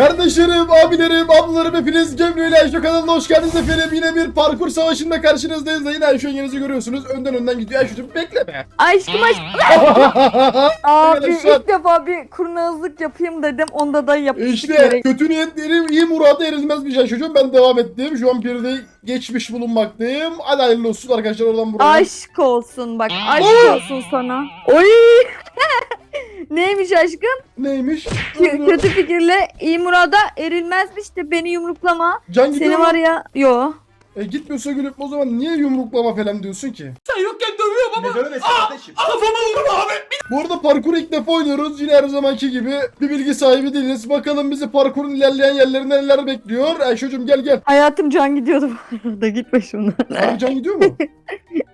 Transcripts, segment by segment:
Kardeşlerim, abilerim, ablalarım hepiniz Gemli ile Ayşe kanalına hoş geldiniz efendim. Yine bir parkur savaşında karşınızdayız da yine Ayşe yengenizi görüyorsunuz. Önden önden gidiyor. Ayşe'cim bekleme. Aşkım aşkım. Abi Arkadaşlar. ilk defa bir kurnazlık yapayım dedim. Onda da yapmıştık İşte gerek. kötü niyetlerim iyi murada erilmez bir şey çocuğum. Ben devam ettim. Şu an bir de geçmiş bulunmaktayım. Hadi hayırlı olsun arkadaşlar oradan buraya. Aşk olsun bak. Aşk olsun sana. Oy. Neymiş aşkım? Neymiş? Kö- kötü fikirle iyi murada erilmezmiş de beni yumruklama. Can gidiyor Seni mu? var ya. Yo. E gitmiyorsa gülüp o zaman niye yumruklama falan diyorsun ki? Sen yokken dövüyor baba. Ne dövmesi kardeşim? Kafama vurma abi. Bu arada parkuru ilk defa oynuyoruz. Yine her zamanki gibi bir bilgi sahibi değiliz. Bakalım bizi parkurun ilerleyen yerlerinde neler bekliyor. Ayşe'cim gel gel. Hayatım can gidiyordu bu arada. Gitme şundan. Abi Can gidiyor mu?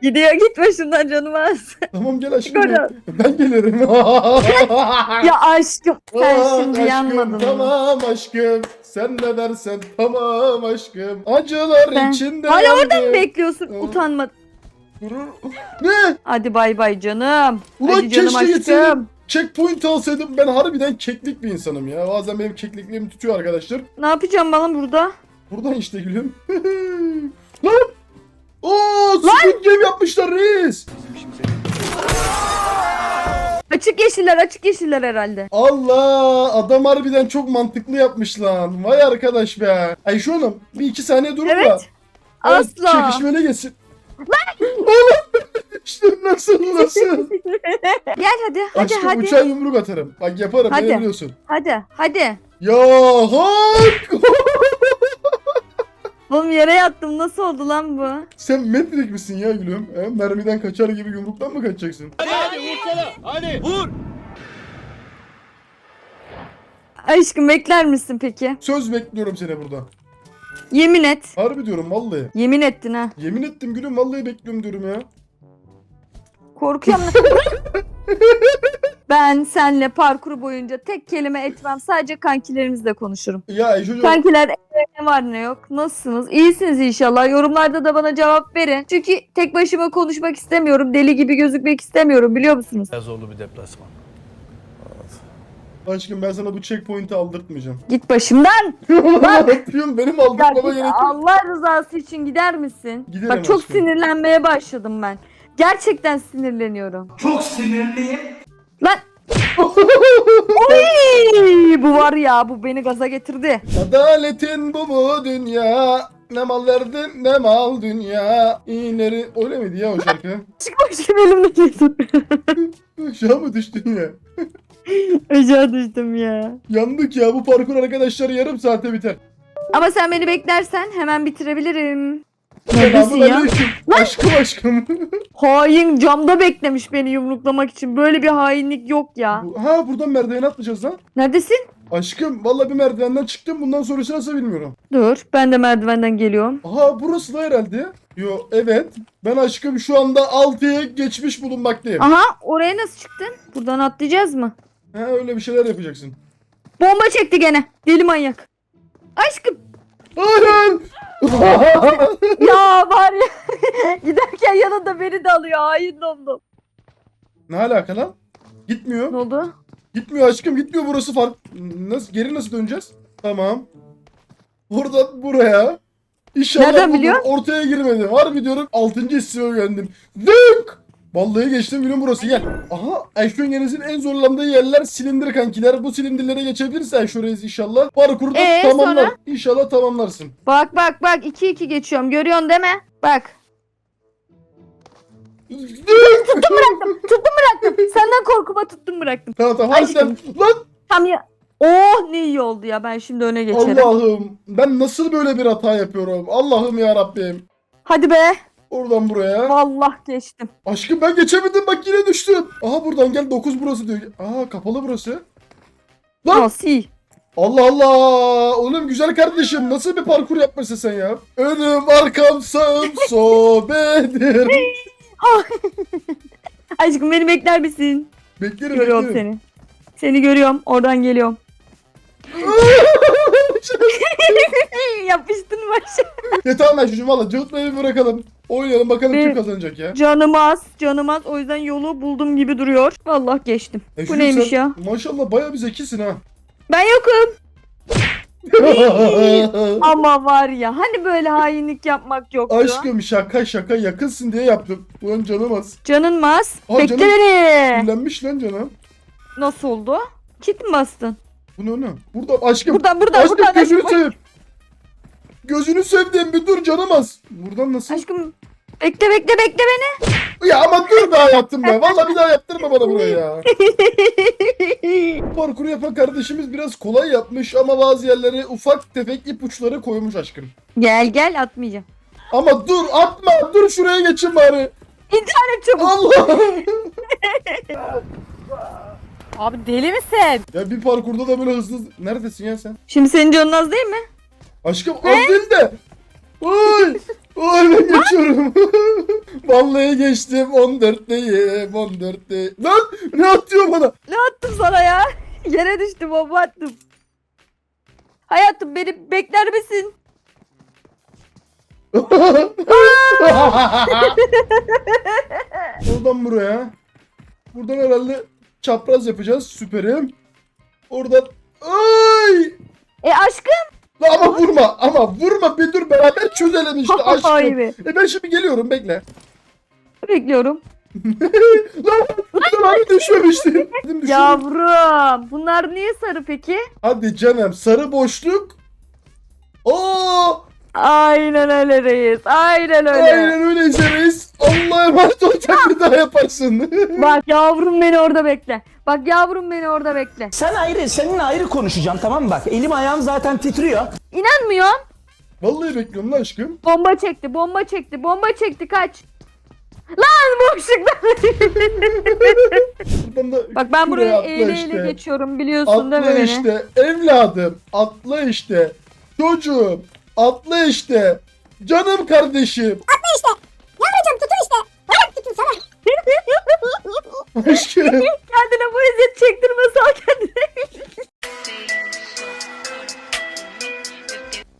Gidiyor gitme şundan canım az. tamam gel aşkım. Ben gelirim. ya aşkım sen Ah, şimdi aşkım, yanmadın? Tamam aşkım. Sen ne dersen tamam aşkım. Acılar Ben- içinde Hala yandım. orada mı bekliyorsun? Aa. Utanma. Ne? Hadi bay bay canım. Ulan Hadi canım keşke aşkım. Checkpoint alsaydım ben harbiden keklik bir insanım ya. Bazen benim keklikliğimi tutuyor arkadaşlar. Ne yapacağım bana burada? Buradan işte gülüm. Lan! Oo, Squid Game yapmışlar reis. Açık yeşiller açık yeşiller herhalde. Allah adam harbiden çok mantıklı yapmış lan. Vay arkadaş be. Ayşe Hanım bir iki saniye durun Evet. da. Evet, Asla. Çekişmeli geçsin. Oğlum işte nasıl nasıl? Gel hadi hadi Aşkım hadi. uçağa yumruk atarım. Bak yaparım Hadi. beni biliyorsun. Hadi hadi. Ya hak! Oğlum yere yattım nasıl oldu lan bu? Sen metrik misin ya gülüm? He? Mermiden kaçar gibi yumruktan mı kaçacaksın? Hadi vursana. Hadi. Vur. Aşkım bekler misin peki? Söz bekliyorum seni burada. Yemin et. Harbi diyorum vallahi. Yemin ettin ha. Yemin ettim gülüm vallahi bekliyorum diyorum ya. Korkuyorum. ben senle parkur boyunca tek kelime etmem. Sadece kankilerimizle konuşurum. Ya Ayşe'cim Kankiler evde ne var ne yok. Nasılsınız? İyisiniz inşallah. Yorumlarda da bana cevap verin. Çünkü tek başıma konuşmak istemiyorum. Deli gibi gözükmek istemiyorum biliyor musunuz? Zorlu bir deplasman. aşkım ben sana bu checkpoint'i aldırtmayacağım. Git başımdan. ne yapıyorsun? Benim aldırtmama gerek yok. Allah rızası için gider misin? Giderim Bak çok aşkım. sinirlenmeye başladım ben. Gerçekten sinirleniyorum. Çok sinirliyim. Lan Oy! bu var ya bu beni gaza getirdi. Adaletin bu mu dünya? Ne mal verdin ne mal dünya. İyileri öyle miydi ya o şarkı? Çıkma çıkma elimden kesin. Aşağı mı düştün ya? Aşağı düştüm ya. Yandık ya bu parkur arkadaşlar yarım saate biter. Ama sen beni beklersen hemen bitirebilirim. Neredesin ya? Aşkım aşkım. Hain camda beklemiş beni yumruklamak için. Böyle bir hainlik yok ya. Ha buradan merdiven atlayacağız lan. Neredesin? Aşkım valla bir merdivenden çıktım bundan sonrası nasıl bilmiyorum. Dur ben de merdivenden geliyorum. Aha burası da herhalde. Yo evet. Ben aşkım şu anda 6'ya geçmiş bulunmaktayım. Aha oraya nasıl çıktın? Buradan atlayacağız mı? Ha öyle bir şeyler yapacaksın. Bomba çekti gene. Deli manyak. Aşkım Hayır. ya var ya. Giderken yanında beni de alıyor. Hain oldum. ne alaka lan? Gitmiyor. Ne oldu? Gitmiyor aşkım gitmiyor burası fark. Nasıl geri nasıl döneceğiz? Tamam. Buradan buraya. İnşallah Nereden biliyorsun? Ortaya girmedim. Harbi diyorum 6. hissime güvendim. Dök! Vallahi geçtim gülüm burası gel. Aha Ayşe Yengeniz'in en zorlandığı yerler silindir kankiler. Bu silindirlere geçebilirse Ayşe Reis inşallah. Parkurda Ee, tamamlar. sonra? İnşallah tamamlarsın. Bak bak bak 2-2 geçiyorum. Görüyorsun değil mi? Bak. Tuttum bıraktım. Senden korkuma tuttum bıraktım. tamam tamam. Harbiden. Lan Tam ya. Oh ne iyi oldu ya. Ben şimdi öne geçerim. Allah'ım. Ben nasıl böyle bir hata yapıyorum? Allah'ım ya Rabbim. Hadi be. Oradan buraya. Vallahi geçtim. Aşkım ben geçemedim bak yine düştüm. Aha buradan gel 9 burası diyor. Aha kapalı burası. Lan! Nasıl. Allah Allah. Oğlum güzel kardeşim nasıl bir parkur yapmışsın sen ya? Önüm arkam sağım sobedir. Aşkım beni bekler misin? Beklerim Görüyorum beklerim. seni. Seni görüyorum. Oradan geliyorum. Yapıştın başa. ya tamam ben çocuğum valla cıvıtmayı bırakalım. Oynayalım bakalım kim kazanacak ya. Canım az. Canım az. O yüzden yolu buldum gibi duruyor. Vallahi geçtim. E Bu neymiş sen ya? Maşallah baya bir zekisin ha. Ben yokum. Ama var ya hani böyle hainlik yapmak yoktu. Aşkım şaka şaka yakınsın diye yaptım. Ulan canım az. Canın mas. Aa, Bekle canım. beni. Kirlenmiş lan canım. Nasıl oldu? Kit mi bastın? Bu ne ne? Burada aşkım. Buradan buradan aşkım buradan. gözünü Aşkım, seveyim. Gözünü sevdiğim bir dur canım az. Buradan nasıl? aşkım bekle bekle bekle beni. Ya ama dur be hayatım be. Vallahi bir daha yaptırma bana burayı ya. Parkur yapan kardeşimiz biraz kolay yapmış ama bazı yerlere ufak tefek ipuçları koymuş aşkım. gel gel atmayacağım. Ama dur atma. Dur şuraya geçin bari. İnternet çabuk. Allah. Abi deli misin? ya bir parkurda da böyle hızlı... Neredesin ya sen? Şimdi senin canın az değil mi? Aşkım az değil de. Oy. Oy ben geçiyorum. Vallahi geçtim 14'teyim 14'teyim. Lan ne atıyor bana? Ne attım sana ya? Yere düştüm bomba attım. Hayatım beni bekler misin? Oradan buraya. Buradan herhalde çapraz yapacağız. Süperim. Oradan. Ay! E aşkım. La ama vurma ama vurma bir dur beraber çözelim işte aşkım. E ben şimdi geliyorum bekle. Bekliyorum. Lan abi düşmemiştim. Dedim. Yavrum. Bunlar niye sarı peki? Hadi canım sarı boşluk. Oo! Aynen öyle reis. Aynen öyle. Aynen öyle izleriz. Allah'a emanet ol sen bir daha yaparsın. Bak yavrum beni orada bekle. Bak yavrum beni orada bekle. Sen ayrı, seninle ayrı konuşacağım tamam mı bak? Elim ayağım zaten titriyor. İnanmıyorum. Vallahi bekliyorum lan aşkım. Bomba çekti, bomba çekti, bomba çekti kaç. Lan boşlukta. Buradan da Bak ben şuraya buraya atla eğile işte. eğile geçiyorum biliyorsun değil mi Atla beni? işte evladım. Atla işte. Çocuğum. Atla işte. Canım kardeşim. Yavrucuğum Aşkım. Kendine bu eziyet çektirme sal kendine.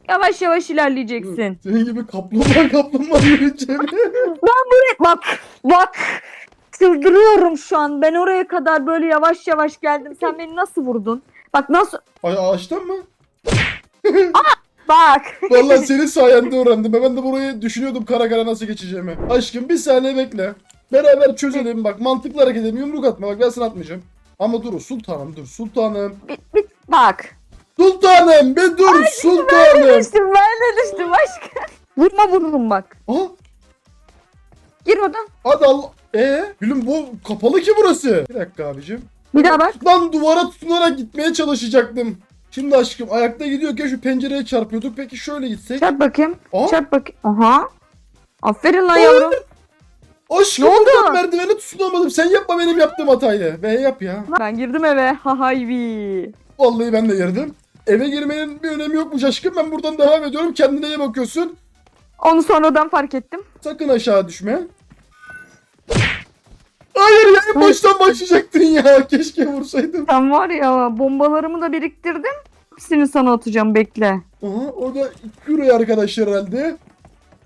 yavaş yavaş ilerleyeceksin. Senin gibi kaplumbağa kaplumbağa yürüyeceğim. Bak bak. Çıldırıyorum şu an. Ben oraya kadar böyle yavaş yavaş geldim. Sen beni nasıl vurdun? Bak nasıl? Ay ağaçtan mı? Bak. Vallahi senin sayende öğrendim. Ben de burayı düşünüyordum kara kara nasıl geçeceğimi. Aşkım bir saniye bekle. Beraber çözelim bak mantıklı hareket edelim yumruk atma bak ben sana atmayacağım. Ama dur sultanım dur sultanım. Bit, bit. Bak. Sultanım be dur Ben de sultanım. düştüm ben de düştüm aşkım. Vurma vururum bak. Aha Gir oradan. hadi Allah. Ee gülüm bu kapalı ki burası. Bir dakika abicim. Bir daha bak. Lan duvara tutunarak gitmeye çalışacaktım. Şimdi aşkım ayakta gidiyorken şu pencereye çarpıyorduk. Peki şöyle gitsek. Çarp bakayım. Aa, Çarp bakayım. Aha. Aferin lan yavrum. Aşkım Ne oldu? buradan merdivene tutunamadım. Sen yapma benim yaptığım hatayı. Ve yap ya. Ben girdim eve. Ha hayvi. Vallahi ben de girdim. Eve girmenin bir önemi yokmuş aşkım. Ben buradan devam ediyorum. Kendine iyi bakıyorsun. Onu sonradan fark ettim. Sakın aşağı düşme. Hayır ya en baştan başlayacaktın ya. Keşke vursaydım. Sen var ya bombalarımı da biriktirdim. Hepsini sana atacağım bekle. Aha orada şuraya arkadaşlar herhalde.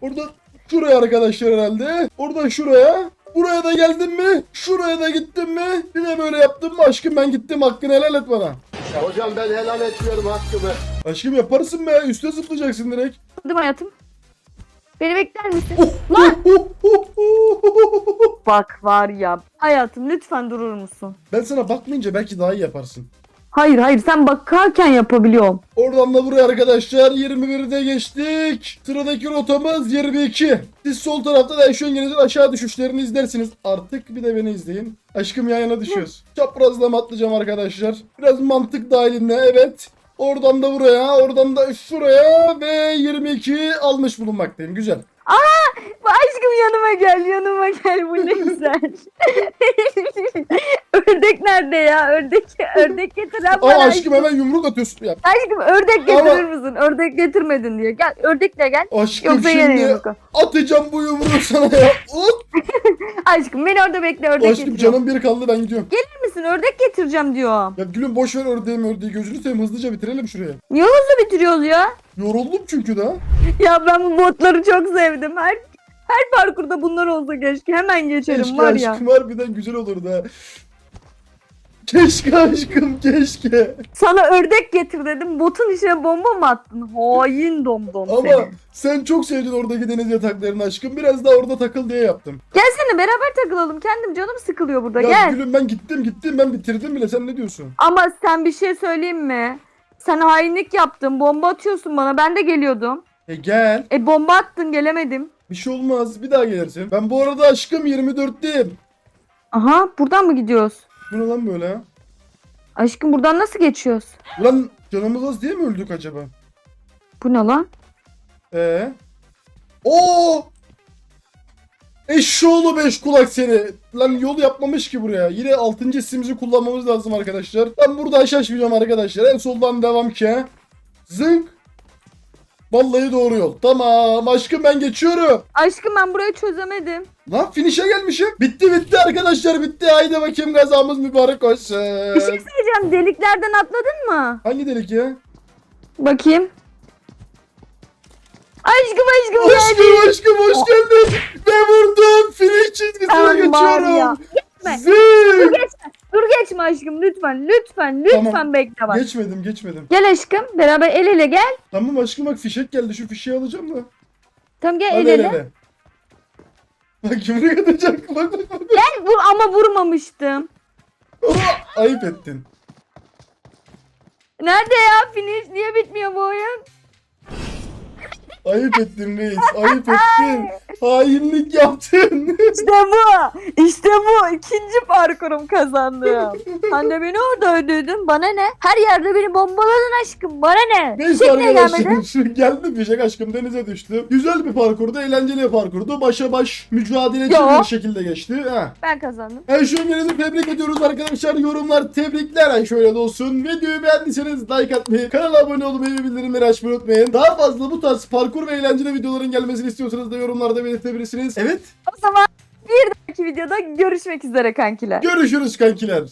Orada şuraya arkadaşlar herhalde. Orada şuraya. Buraya da geldin mi? Şuraya da gittin mi? Bir de böyle yaptın mı? Aşkım ben gittim. Hakkını helal et bana. Hocam ben helal etmiyorum hakkımı. Aşkım yaparsın be. Üste zıplayacaksın direkt. Mi hayatım? Beni bekler misin? Lan! Bak var ya. Hayatım lütfen durur musun? ben sana bakmayınca belki daha iyi yaparsın. Hayır hayır sen bakarken yapabiliyorum. Oradan da buraya arkadaşlar 21'de geçtik. Sıradaki rotamız 22. Siz sol tarafta da şu yengenizin aşağı düşüşlerini izlersiniz. Artık bir de beni izleyin. Aşkım yan yana düşüyoruz. Çaprazlama atlayacağım arkadaşlar. Biraz mantık dahilinde evet. Oradan da buraya, oradan da şuraya ve 22 almış bulunmaktayım. Güzel. Aşkım yanıma gel yanıma gel bu ne güzel. ördek nerede ya? Ördek ördek getiren Aa bana aşkım hemen yumruk atıyorsun. Ya, Aşkım ördek Ama- getirir misin? Ördek getirmedin diye. Gel ördekle gel. aşkım Yoksa şimdi yumruk. atacağım bu yumruğu sana ya. Aşkım beni orada bekle ördek Aşkım getiriyorum. canım bir kaldı ben gidiyorum. Gelir misin? Ördek getireceğim diyorum. Ya gülüm boş ver ördeğimi ördeği gözünü seveyim hızlıca bitirelim şuraya. Niye hızlı bitiriyoruz ya? Yoruldum çünkü da. Ya ben bu botları çok sevdim. Her her parkurda bunlar olsa keşke. Hemen geçerim Keşke var ya. aşkım harbiden güzel olurdu ha. Keşke aşkım keşke. Sana ördek getir dedim. Botun içine bomba mı attın? Hain domdom Ama seni. sen çok sevdin oradaki deniz yataklarını aşkım. Biraz daha orada takıl diye yaptım. Gelsene beraber takılalım. Kendim canım sıkılıyor burada. Ya Gel. gülüm ben gittim gittim ben bitirdim bile sen ne diyorsun? Ama sen bir şey söyleyeyim mi? Sen hainlik yaptın. Bomba atıyorsun bana. Ben de geliyordum. E gel. E bomba attın gelemedim. Bir şey olmaz bir daha gelirsin. Ben bu arada aşkım 24'teyim. Aha buradan mı gidiyoruz? Bu ne lan böyle? Aşkım buradan nasıl geçiyoruz? Ulan canımız az diye mi öldük acaba? Bu ne lan? Ee? Oo! Eşşoğlu beş kulak seni. Lan yol yapmamış ki buraya. Yine 6. ismimizi kullanmamız lazım arkadaşlar. Ben burada şaşmayacağım arkadaşlar. En soldan devam ki. Zınk. Vallahi doğru yol. Tamam aşkım ben geçiyorum. Aşkım ben burayı çözemedim. Lan finish'e gelmişim. Bitti bitti arkadaşlar bitti. Haydi bakayım gazamız mübarek olsun. Bir şey söyleyeceğim. Deliklerden atladın mı? Hangi delik ya? Bakayım. Aşkım aşkım. Aşkım aşkım hoş geldin. Ve vurdum. Finish çizgisine Sen var ya. geçiyorum. Geçme. Zınk. Dur geçme aşkım lütfen. Lütfen. Lütfen Tamam. bekle bak. Geçmedim geçmedim. Gel aşkım. Beraber el ele gel. Tamam aşkım bak fişek geldi şu fişeği alacağım da. Tamam gel Hadi el el ele. ele. Bak yumruk atacak bak bak bak. Gel vur ama vurmamıştım. Ayıp ettin. Nerede ya finish? Niye bitmiyor bu oyun? Ayıp ettin reis. Ayıp ettin. Hainlik yaptın. İşte bu. İşte bu. İkinci parkurum kazandım. Sen de beni orada öldürdün. Bana ne? Her yerde beni bombaladın aşkım. Bana ne? Neyse Fişek niye gelmedi? arkadaşlar geldi fişek aşkım denize düştü. Güzel bir parkurdu, eğlenceli bir parkurdu. Başa baş mücadeleci Yo. bir şekilde geçti. Ha. Ben kazandım. Önerinizi tebrik ediyoruz arkadaşlar. Yorumlar tebrikler. Ay şöyle de olsun. Videoyu beğendiyseniz like atmayı, kanala abone olmayı ve bildirimleri açmayı unutmayın. Daha fazla bu tarz parkur ve eğlenceli videoların gelmesini istiyorsanız da yorumlarda belirtebilirsiniz. Evet. O zaman bir dahaki videoda görüşmek üzere kankiler. Görüşürüz kankiler.